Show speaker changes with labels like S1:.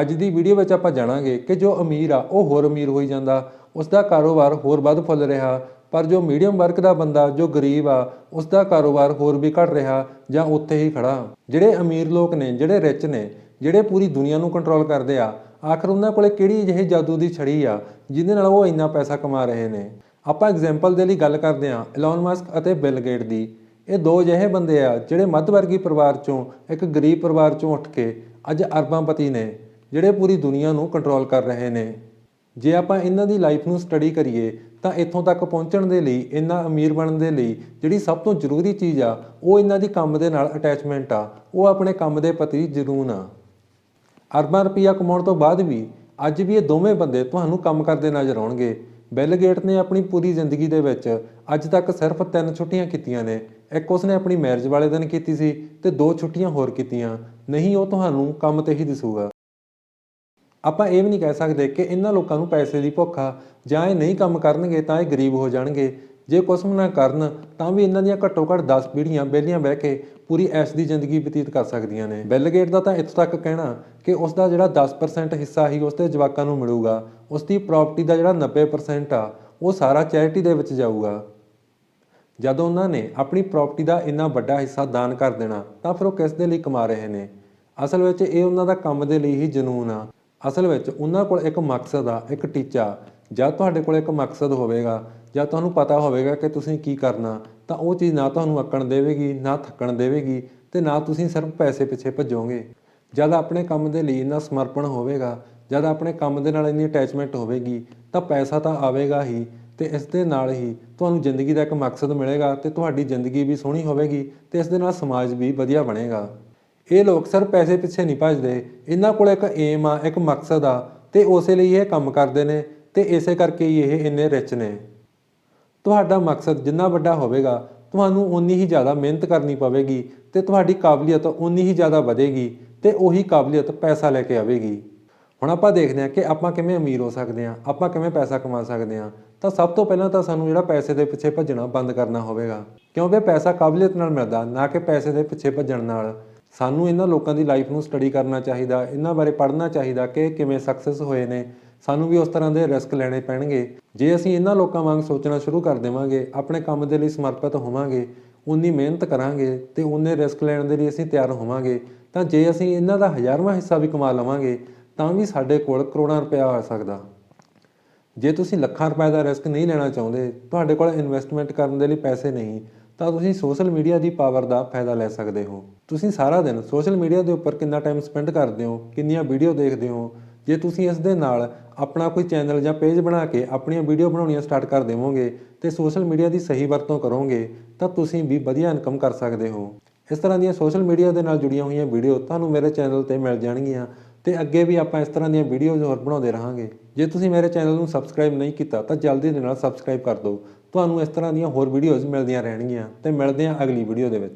S1: ਅੱਜ ਦੀ ਵੀਡੀਓ ਵਿੱਚ ਆਪਾਂ ਜਾਣਾਂਗੇ ਕਿ ਜੋ ਅਮੀਰ ਆ, ਉਹ ਹੋਰ ਅਮੀਰ ਹੋਈ ਜਾਂਦਾ। ਉਸ ਦਾ ਕਾਰੋਬਾਰ ਹੋਰ ਵੱਧ ਫੁੱਲ ਰਿਹਾ, ਪਰ ਜੋ ਮੀਡੀਅਮ ਵਰਗ ਦਾ ਬੰਦਾ, ਜੋ ਗਰੀਬ ਆ ਉਸ ਦਾ ਕਾਰੋਬਾਰ ਹੋਰ ਵੀ ਘਟ ਰਿਹਾ ਜਾਂ ਉੱਥੇ ਹੀ ਖੜਾ। ਜਿਹੜੇ ਅਮੀਰ ਲੋਕ ਨੇ, ਜਿਹੜੇ ਰਿਚ ਨੇ, ਜਿਹੜੇ ਪੂਰੀ ਦੁਨੀਆ ਨੂੰ ਕੰਟਰੋਲ ਕਰਦੇ ਆ, ਆਖਰ ਉਹਨਾਂ ਕੋਲੇ ਕਿਹੜੀ ਜਿਹੀ ਜਾਦੂ ਦੀ ਛੜੀ ਆ, ਜਿਹਦੇ ਨਾਲ ਉਹ ਇੰਨਾ ਪੈਸਾ ਕਮਾ ਰਹੇ ਨੇ? ਆਪਾਂ ਐਗਜ਼ਾਮਪਲ ਦੇ ਲਈ ਗੱਲ ਕਰਦੇ ਆ ਇਲਨ ਮਸਕ ਅਤੇ ਬਿਲ ਗੇਟ ਦੀ। ਇਹ ਦੋ ਜਿਹੇ ਬੰਦੇ ਆ, ਜਿਹੜੇ ਮੱਧ ਵਰਗੀ ਪਰਿਵਾਰ ਚੋਂ, ਇੱਕ ਗਰੀਬ ਪਰਿਵਾਰ ਚੋਂ ਉੱਠ ਕੇ ਅੱਜ ਅਰਬਾਂਪਤੀ ਨੇ। ਜਿਹੜੇ ਪੂਰੀ ਦੁਨੀਆ ਨੂੰ ਕੰਟਰੋਲ ਕਰ ਰਹੇ ਨੇ। ਜੇ ਆਪਾਂ ਇਹਨਾਂ ਦੀ ਲਾਈਫ ਨੂੰ ਸਟੱਡੀ ਕਰੀਏ, ਤਾਂ ਇੱਥੋਂ ਤੱਕ ਪਹੁੰਚਣ ਦੇ ਲਈ, ਇੰਨਾ ਅਮੀਰ ਬਣਨ ਦੇ ਲਈ, ਜਿਹੜੀ ਸਭ ਤੋਂ ਜ਼ਰੂਰੀ ਚੀਜ਼ ਆ, ਉਹ ਇਹਨਾਂ ਦੀ ਕੰਮ ਦੇ ਨਾਲ ਅਟੈਚਮੈਂਟ ਆ। ਉਹ ਆਪਣੇ ਕੰਮ ਦੇ ਪ੍ਰਤੀ ਜਨੂਨ ਆ। ਅਰਬਾਂ ਰੁਪਈਆ ਕਮਾਉਣ ਤੋਂ ਬਾਅਦ ਵੀ, ਅੱਜ ਵੀ ਇਹ ਦੋਵੇਂ ਬੰਦੇ ਤੁਹਾਨੂੰ ਕੰਮ ਕਰਦੇ ਨਜ਼ਰ ਆਉਣਗੇ। ਬਿਲ ਗੇਟ ਨੇ ਆਪਣੀ ਪੂਰੀ ਜ਼ਿੰਦਗੀ ਦੇ ਵਿੱਚ ਅੱਜ ਤੱਕ ਸਿਰਫ ਤਿੰਨ ਛੁੱਟੀਆਂ ਕੀਤੀਆਂ ਨੇ। ਇੱਕ ਉਸਨੇ ਆਪਣੀ ਮੈਰਿਜ ਵਾਲੇ ਦਿਨ ਕੀਤੀ ਸੀ ਤੇ ਦੋ ਛੁੱਟੀਆਂ ਹੋਰ ਕੀਤੀਆਂ। ਨਹੀਂ, ਉਹ ਤੁਹਾਨੂੰ ਕੰਮ ਤੇ ਹੀ ਦਿਸੂਗਾ। ਆਪਾਂ ਇਹ ਵੀ ਨਹੀਂ ਕਹਿ ਸਕਦੇ ਕਿ ਇਹਨਾਂ ਲੋਕਾਂ ਨੂੰ ਪੈਸੇ ਦੀ ਭੁੱਖ ਆ, ਜਾਂ ਇਹ ਨਹੀਂ ਕੰਮ ਕਰਨਗੇ ਤਾਂ ਇਹ ਗਰੀਬ ਹੋ ਜਾਣਗੇ। ਜੇ ਕੁਛ ਵੀ ਨਾ ਕਰਨ, ਤਾਂ ਵੀ ਇਹਨਾਂ ਦੀਆਂ ਘੱਟੋ ਘੱਟ 10 ਪੀੜ੍ਹੀਆਂ ਬੇਲੀਆਂ ਬਹਿ ਕੇ ਪੂਰੀ ਐਸ਼ ਦੀ ਜ਼ਿੰਦਗੀ ਬਤੀਤ ਕਰ ਸਕਦੀਆਂ ਨੇ। ਬਿੱਲ ਗੇਟ ਦਾ ਤਾਂ ਇੱਥੋਂ ਤੱਕ ਕਹਿਣਾ ਕਿ ਉਸ ਦਾ ਜਿਹੜਾ 10% ਹਿੱਸਾ ਹੀ ਉਸ ਦੇ ਜਵਾਕਾਂ ਨੂੰ ਮਿਲੂਗਾ, ਉਸ ਦੀ ਪ੍ਰਾਪਰਟੀ ਦਾ ਜਿਹੜਾ 90% ਆ, ਉਹ ਸਾਰਾ ਚੈਰਿਟੀ ਦੇ ਵਿੱਚ ਜਾਊਗਾ। ਜਦੋਂ ਉਹਨਾਂ ਨੇ ਆਪਣੀ ਪ੍ਰਾਪਰਟੀ ਦਾ ਇੰਨਾ ਵੱਡਾ ਹਿੱਸਾ ਦਾਨ ਕਰ ਦੇਣਾ, ਤਾਂ ਫਿਰ ਉਹ ਕਿਸ ਦੇ ਲਈ ਕਮਾ ਰਹੇ ਨੇ? ਅਸਲ ਵਿੱਚ ਇਹ ਉਹਨਾਂ ਦਾ ਕੰਮ ਦੇ ਲਈ ਹੀ ਜਨੂਨ ਆ। ਅਸਲ ਵਿੱਚ ਉਹਨਾਂ ਕੋਲ ਇੱਕ ਮਕਸਦ ਆ, ਇੱਕ ਟੀਚਾ। ਜਦ ਤੁਹਾਡੇ ਕੋਲ ਇੱਕ ਮਕਸਦ ਹੋਵੇਗਾ, ਜਾਂ ਤੁਹਾਨੂੰ ਪਤਾ ਹੋਵੇਗਾ ਕਿ ਤੁਸੀਂ ਕੀ ਕਰਨਾ, ਤਾਂ ਉਹ ਚੀਜ਼ ਨਾ ਤੁਹਾਨੂੰ ਅੱਕਣ ਦੇਵੇਗੀ, ਨਾ ਥੱਕਣ ਦੇਵੇਗੀ, ਤੇ ਨਾ ਤੁਸੀਂ ਸਿਰਫ ਪੈਸੇ ਪਿੱਛੇ ਭੱਜੋਗੇ। ਜਦ ਆਪਣੇ ਕੰਮ ਦੇ ਲਈ ਇੰਨਾ ਸਮਰਪਣ ਹੋਵੇਗਾ, ਜਦ ਆਪਣੇ ਕੰਮ ਦੇ ਨਾਲ ਇੰਨੀ ਅਟੈਚਮੈਂਟ ਹੋਵੇਗੀ, ਤਾਂ ਪੈਸਾ ਤਾਂ ਆਵੇਗਾ ਹੀ, ਤੇ ਇਸ ਦੇ ਨਾਲ ਹੀ ਤੁਹਾਨੂੰ ਜ਼ਿੰਦਗੀ ਦਾ ਇੱਕ ਮਕਸਦ ਮਿਲੇਗਾ, ਤੇ ਤੁਹਾਡੀ ਜ਼ਿੰਦਗੀ ਵੀ ਸੋਹਣੀ ਹੋਵੇਗੀ, ਤੇ ਇਸ ਦੇ ਨਾਲ ਸਮਾਜ ਵੀ ਵਧੀਆ ਬਣੇਗਾ। ਇਹ ਲੋਕ ਸਰ ਪੈਸੇ ਪਿੱਛੇ ਨਹੀਂ ਭੱਜਦੇ। ਇਹਨਾਂ ਕੋਲ ਇੱਕ ਏਮ ਆ, ਇੱਕ ਮਕਸਦ ਆ ਤੇ ਉਸੇ ਲਈ ਇਹ ਕੰਮ ਕਰਦੇ ਨੇ ਤੇ ਇਸੇ ਕਰਕੇ ਹੀ ਇਹ ਇੰਨੇ ਰਿਚ ਨੇ। ਤੁਹਾਡਾ ਮਕਸਦ ਜਿੰਨਾ ਵੱਡਾ ਹੋਵੇਗਾ, ਤੁਹਾਨੂੰ ਉਨੀ ਹੀ ਜ਼ਿਆਦਾ ਮਿਹਨਤ ਕਰਨੀ ਪਵੇਗੀ ਤੇ ਤੁਹਾਡੀ ਕਾਬਲੀਅਤ ਉਨੀ ਹੀ ਜ਼ਿਆਦਾ ਵਧੇਗੀ ਤੇ ਉਹੀ ਕਾਬਲੀਅਤ ਪੈਸਾ ਲੈ ਕੇ ਆਵੇਗੀ। ਹੁਣ ਆਪਾਂ ਦੇਖਦੇ ਹਾਂ ਕਿ ਆਪਾਂ ਕਿਵੇਂ ਅਮੀਰ ਹੋ ਸਕਦੇ ਹਾਂ, ਆਪਾਂ ਕਿਵੇਂ ਪੈਸਾ ਕਮਾ ਸਕਦੇ ਹਾਂ, ਤਾਂ ਸਭ ਤੋਂ ਪਹਿਲਾਂ ਤਾਂ ਸਾਨੂੰ ਜਿਹੜਾ ਪੈਸੇ ਦੇ ਪਿੱਛੇ ਭੱਜਣਾ ਬੰਦ ਕਰਨਾ ਹੋਵੇਗਾ। ਕਿਉਂਕਿ ਪੈਸਾ ਕਾਬਲੀਅਤ ਨਾਲ ਮਿਲਦਾ, ਨਾ ਕਿ ਪੈਸੇ ਦੇ ਪਿੱਛੇ ਭੱਜਣ ਨਾਲ। ਸਾਨੂੰ ਇਹਨਾਂ ਲੋਕਾਂ ਦੀ ਲਾਈਫ ਨੂੰ ਸਟੱਡੀ ਕਰਨਾ ਚਾਹੀਦਾ, ਇਹਨਾਂ ਬਾਰੇ ਪੜ੍ਹਨਾ ਚਾਹੀਦਾ ਕਿ ਕਿਵੇਂ ਸਕਸੈਸ ਹੋਏ ਨੇ, ਸਾਨੂੰ ਵੀ ਉਸ ਤਰ੍ਹਾਂ ਦੇ ਰਿਸਕ ਲੈਣੇ ਪੈਣਗੇ। ਜੇ ਅਸੀਂ ਇਹਨਾਂ ਲੋਕਾਂ ਵਾਂਗ ਸੋਚਣਾ ਸ਼ੁਰੂ ਕਰ ਦੇਵਾਂਗੇ, ਆਪਣੇ ਕੰਮ ਦੇ ਲਈ ਸਮਰਪਿਤ ਹੋਵਾਂਗੇ, ਉਨੀ ਮਿਹਨਤ ਕਰਾਂਗੇ ਤੇ ਉਨੇ ਰਿਸਕ ਲੈਣ ਦੇ ਲਈ ਅਸੀਂ ਤਿਆਰ ਹੋਵਾਂਗੇ, ਤਾਂ ਜੇ ਅਸੀਂ ਇਹਨਾਂ ਦਾ ਹਜ਼ਾਰਵਾਂ ਹਿੱਸਾ ਵੀ ਕਮਾ ਲਵਾਂਗੇ, ਤਾਂ ਵੀ ਸਾਡੇ ਕੋਲ ਕਰੋੜਾਂ ਰੁਪਇਆ ਆ ਸਕਦਾ। ਜੇ ਤੁਸੀਂ ਲੱਖਾਂ ਰੁਪਏ ਦਾ ਰਿਸਕ ਨਹੀਂ ਲੈਣਾ ਚਾਹੁੰਦੇ, ਤੁਹਾਡੇ ਕੋਲ ਇਨਵੈਸਟਮੈਂਟ ਕਰਨ ਦੇ ਲਈ ਪੈਸੇ ਨਹੀਂ ਤਾਂ ਤੁਸੀਂ ਸੋਸ਼ਲ ਮੀਡੀਆ ਦੀ ਪਾਵਰ ਦਾ ਫਾਇਦਾ ਲੈ ਸਕਦੇ ਹੋ। ਤੁਸੀਂ ਸਾਰਾ ਦਿਨ ਸੋਸ਼ਲ ਮੀਡੀਆ ਦੇ ਉੱਪਰ ਕਿੰਨਾ ਟਾਈਮ ਸਪੈਂਡ ਕਰਦੇ ਹੋ, ਕਿੰਨੀਆਂ ਵੀਡੀਓ ਦੇਖਦੇ ਹੋ, ਜੇ ਤੁਸੀਂ ਇਸ ਦੇ ਨਾਲ ਆਪਣਾ ਕੋਈ ਚੈਨਲ ਜਾਂ ਪੇਜ ਬਣਾ ਕੇ ਆਪਣੀਆਂ ਵੀਡੀਓ ਬਣਾਉਣੀਆਂ ਸਟਾਰਟ ਕਰ ਦੇਵੋਗੇ ਤੇ ਸੋਸ਼ਲ ਮੀਡੀਆ ਦੀ ਸਹੀ ਵਰਤੋਂ ਕਰੋਗੇ, ਤਾਂ ਤੁਸੀਂ ਵੀ ਵਧੀਆ ਇਨਕਮ ਕਰ ਸਕਦੇ ਹੋ। ਇਸ ਤਰ੍ਹਾਂ ਦੀਆਂ ਸੋਸ਼ਲ ਮੀਡੀਆ ਦੇ ਨਾਲ ਜੁੜੀਆਂ ਹੋਈਆਂ ਵੀਡੀਓ ਤੁਹਾਨੂੰ ਮੇਰੇ ਚੈਨਲ ਤੇ ਮਿਲ ਜਾਣਗੀਆਂ। ਤੇ ਅੱਗੇ ਵੀ ਆਪਾਂ ਇਸ ਤਰ੍ਹਾਂ ਦੀਆਂ ਵੀਡੀਓਜ਼ ਹੋਰ ਬਣਾਉਂਦੇ ਰਹਾਂਗੇ। ਜੇ ਤੁਸੀਂ ਮੇਰੇ ਚੈਨਲ ਨੂੰ ਸਬਸਕ੍ਰਾਈਬ ਨਹੀਂ ਕੀਤਾ, ਤਾਂ ਜਲਦੀ ਦੇ ਨਾਲ ਸਬਸਕ੍ਰਾਈਬ ਕਰ ਦਿਓ। ਤੁਹਾਨੂੰ ਇਸ ਤਰ੍ਹਾਂ ਦੀਆਂ ਹੋਰ ਵੀਡੀਓਜ਼ ਮਿਲਦੀਆਂ ਰਹਿਣਗੀਆਂ ਤੇ ਮਿਲਦੇ ਹਾਂ ਅਗਲੀ ਵੀਡੀਓ ਦੇ ਵਿੱਚ।